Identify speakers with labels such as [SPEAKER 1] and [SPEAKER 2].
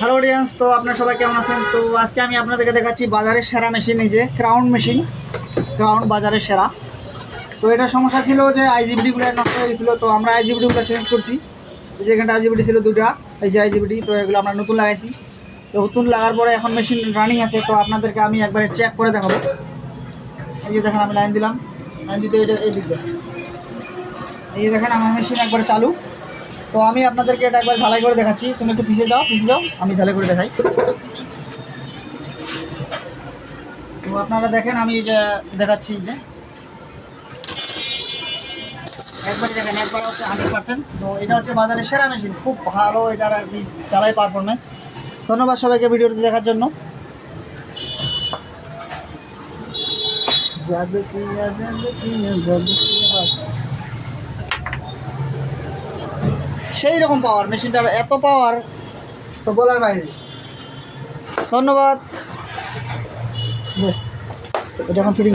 [SPEAKER 1] Hello audience তো আপনারা সবাই কেমন আছেন? তো আজকে আমি আপনাদেরকে দেখাচ্ছি বাজারের সেরা মেশিন এই যে ক্রাউন মেশিন ক্রাউন বাজারের সেরা। তো এটা সমস্যা ছিল যে আইজিবিডিগুলো নষ্ট হয়ে তো আমরা আইজিবিডিগুলো চেঞ্জ করছি। এই যে এখানটা আইজিবিডি ছিল দুটা এই যে আইজিবিডি তো এগুলো আমরা নতুন লাগাইছি। তো নতুন লাগার পরে এখন মেশিন রানিং আছে, তো আপনাদেরকে আমি একবারে চেক করে দেখাবো। এই যে দেখেন আমি লাইন দিলাম। লাইন দিতে এই দিক। এই দেখেন, আমার মেশিন একবারে চালু। তো আমি আপনাদেরকে এটা একবার ঝালাই করে দেখাচ্ছি। তুমি একটু পিছিয়ে যাও পিছিয়ে যাও, আমি ঝালাই করে দেখাই। তো আপনারা দেখেন, আমি যে দেখাচ্ছি যে। একবারই দেখেন, একবার হচ্ছে হান্ড্রেড পার্সেন্ট তো এটা হচ্ছে বাজারের সেরা মেশিন খুব ভালো এটার আর কি চালাই পারফরমেন্স ধন্যবাদ সবাইকে ভিডিওটি দেখার জন্য। যাবে কি যাবে কি যাবে কি সেই রকম পাওয়ার মেশিনটার এত পাওয়ার তো বলার বাইরে ধন্যবাদ। নে, এটা এখন ফিটিং